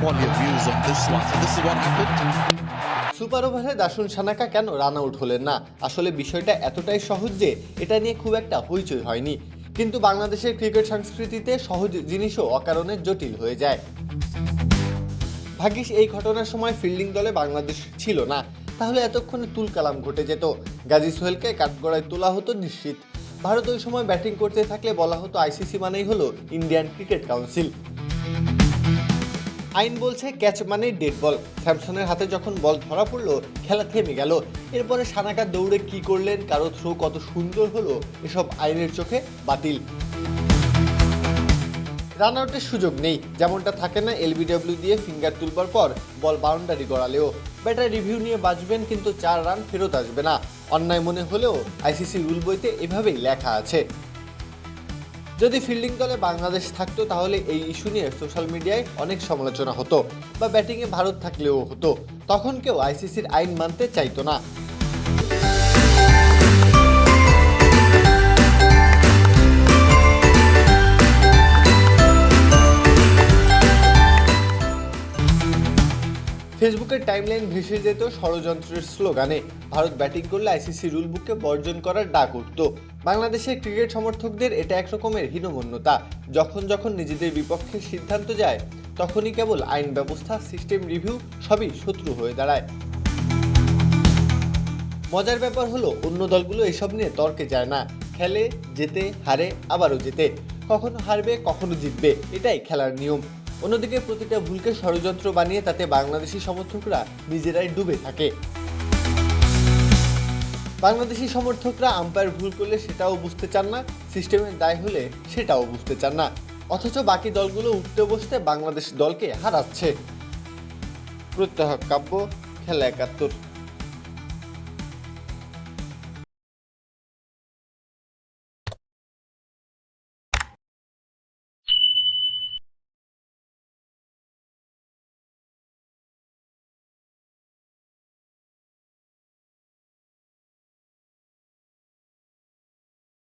views this one. This is what happened. Super ওভারে দাসুন সানাকা কেন run out হলেন না? আসলে বিষয়টা এতটাই সহজ যে এটা নিয়ে খুব একটা হইচই হয়নি। কিন্তু বাংলাদেশের ক্রিকেট সংস্কৃতিতে সহজ জিনিসও অকারণে জটিল হয়ে যায়। ভাগ্যিস এই ঘটনার সময় ফিল্ডিং দলে বাংলাদেশ ছিল না। তাহলে এতক্ষণে তুল কালাম ঘটে যেত। গাজী সোহেলকে কাঠগড়ায় তোলা হতো নিশ্চিত। ভারত ওই সময় ব্যাটিং করতে থাকলে বলা হতো আইসিসি মানেই হলো ইন্ডিয়ান ক্রিকেট কাউন্সিল। আইন বলছে ক্যাচ মানে ডেড বল। স্যামসনের হাতে যখন বল ধরা পড়ল, খেলা থেমে গেল। এরপরে সানাকা দৌড়ে কি করলেন, কারও থ্রো কত সুন্দর হলো, এসব আইনের চোখে বাতিল। রান আউটের সুযোগ নেই, যেমনটা থাকে না এলবিডব্লিউ দিয়ে ফিঙ্গার তুলবার পর বল বাউন্ডারি গড়ালেও। ব্যাটার রিভিউ নিয়ে বাঁচবেন, কিন্তু চার রান ফেরত আসবে না। অন্যায় মনে হলেও আইসিসি রুল বইতে এভাবেই লেখা আছে। যদি ফিল্ডিং দলে বাংলাদেশ থাকতো, তাহলে এই ইস্যু নিয়ে সোশ্যাল মিডিয়ায় অনেক সমালোচনা হতো বা ব্যাটিংয়ে ভারত থাকলেও হতো। তখন কেউ আইসিসির আইন মানতে চাইতো না। ফেসবুকের টাইমলাইন ভেসে যেত ষড়যন্ত্রের স্লোগানে। ভারত ব্যাটিং করলে আইসিসি রুল বুককে বর্জন করার ডাক উঠত। বাংলাদেশের ক্রিকেট সমর্থকদের এটা এক রকমের হীনমন্যতা। যখন যখন নিজেদের বিপক্ষে সিদ্ধান্ত যায়, তখনই কেবল আইন ব্যবস্থা, সিস্টেম রিভিউ সবই শত্রু হয়ে দাঁড়ায়। মজার ব্যাপার হলো, অন্য দলগুলো এসব নিয়ে তর্কে যায় না। খেলে যেতে হারে, আবারও জেতে। কখনো হারবে, কখনো জিতবে। এটাই খেলার নিয়ম। অন্যদিকে প্রতিটা ভুলকে ষড়যন্ত্র বানিয়ে তাতে বাংলাদেশি সমর্থকরা নিজেরাই ডুবে থাকে। বাংলাদেশি সমর্থকরা আম্পায়ার ভুল করলে সেটাও বুঝতে চান না সিস্টেমের দায় হলে সেটাও বুঝতে চান না। অথচ বাকি দলগুলো উঠতে বসতে বাংলাদেশ দলকে হারাচ্ছে। প্রত্যহ কাব্য, খেলা একাত্তর।